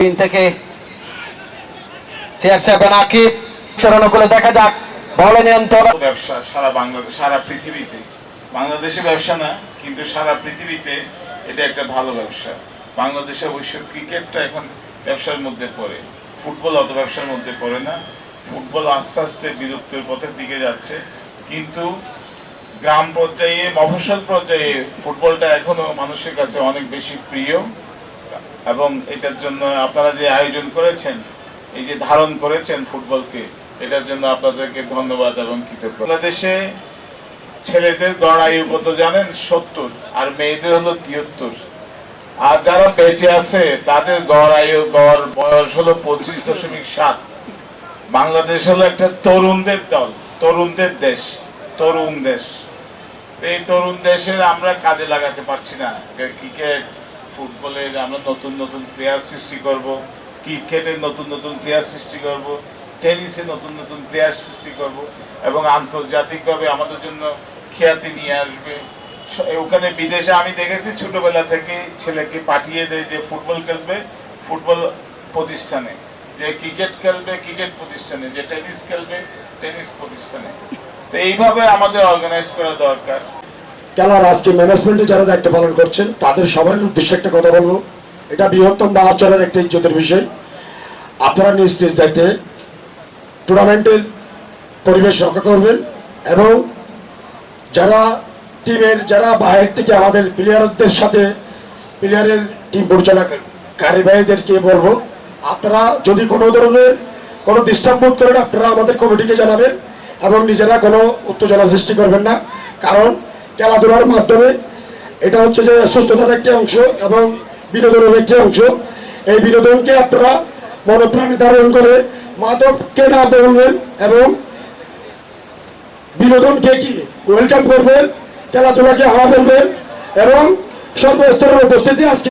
থেকে অনুকূলে দেখা যাক, বলে নিয়ন্ত্রণ ব্যবসা সারা সারা পৃথিবীতে। বাংলাদেশে ব্যবসা না, কিন্তু সারা পৃথিবীতে এটা একটা ভালো ব্যবসা। বাংলাদেশে অবশ্য ক্রিকেটটা এখন ব্যবসার মধ্যে পড়ে। ফুটবল অত ব্যবসার মধ্যে পড়ে না। ফুটবল আস্তে আস্তে বিলুপ্তির পথের দিকে যাচ্ছে। কিন্তু গ্রাম পর্যায়ে, মফস্বল পর্যায়ে ফুটবলটা এখনও মানুষের কাছে অনেক বেশি প্রিয়। এবং এটার জন্য আপনারা যে আয়োজন করেছেন, এই যে ধারণ করেছেন ফুটবলকে, এটার জন্য আপনাদেরকে ধন্যবাদ এবং কৃতজ্ঞ। বাংলাদেশে ছেলেদের গড় আয়ু কত জানেন, সত্তর, আর মেয়েদের হলো তিয়াত্তর। আর যারা বেঁচে আছে, তাদের গড় আয়ু গড় বয়স হলো পঁচিশ দশমিক সাত। বাংলাদেশ হলো একটা তরুণদের দল, তরুণদের দেশ, তরুণ দেশ। এই তরুণ দেশের আমরা কাজে লাগাতে পারছি না। ক্রিকেট ফুটবলের আমরা নতুন নতুন প্লেয়ার সৃষ্টি করব ক্রিকেটের নতুন নতুন প্লেয়ার সৃষ্টি করব টেনিসে নতুন নতুন প্লেয়ার সৃষ্টি করব এবং আন্তর্জাতিকভাবে আমাদের জন্য খ্যাতি নিয়ে আসবে। ওখানে বিদেশে আমি দেখেছি, ছোটবেলা থেকে ছেলেকে পাঠিয়ে দেয় যে ফুটবল খেলবে ফুটবল প্রতিষ্ঠানে, যে ক্রিকেট খেলবে ক্রিকেট প্রতিষ্ঠানে, যে টেনিস খেলবে টেনিস প্রতিষ্ঠানে। তো এইভাবে আমাদের অর্গানাইজ করা দরকার। খেলার আজকে ম্যানেজমেন্টে যারা দায়িত্ব পালন করছেন, তাদের সবার উদ্দেশ্যে একটা কথা বলব। এটা বৃহত্তম বা আচরণের একটা ইজ্জতের বিষয়। আপনারা নিজ নিজ দায়িত্বে টুর্নামেন্টের পরিবেশ রক্ষা করবেন এবং যারা টিমের যারা বাইরের থেকে আমাদের প্লেয়ারদের সাথে প্লেয়ারের টিম পরিচালনাকারী ভাইদেরকে বলব, আপনারা যদি কোনো ধরনের কোনো ডিস্টার্ব বোধ করেন, আপনারা আমাদের কমিটিকে জানাবেন এবং নিজেরা কোনো উত্তেজনা সৃষ্টি করবেন না। কারণ খেলাধুলার মাধ্যমে। এটা হচ্ছে যে সুস্থতার একটি অংশ এবং বিনোদনের একটি অংশ। এই বিনোদনকে আপনারা মনোপ্রাণে ধারণ করে মাদককে না বলবেন এবং বিনোদনকে কি ওয়েলকাম করবেন, খেলাধুলাকে হাওয়া বলবেন এবং সর্বস্তরের উপস্থিতি আজকে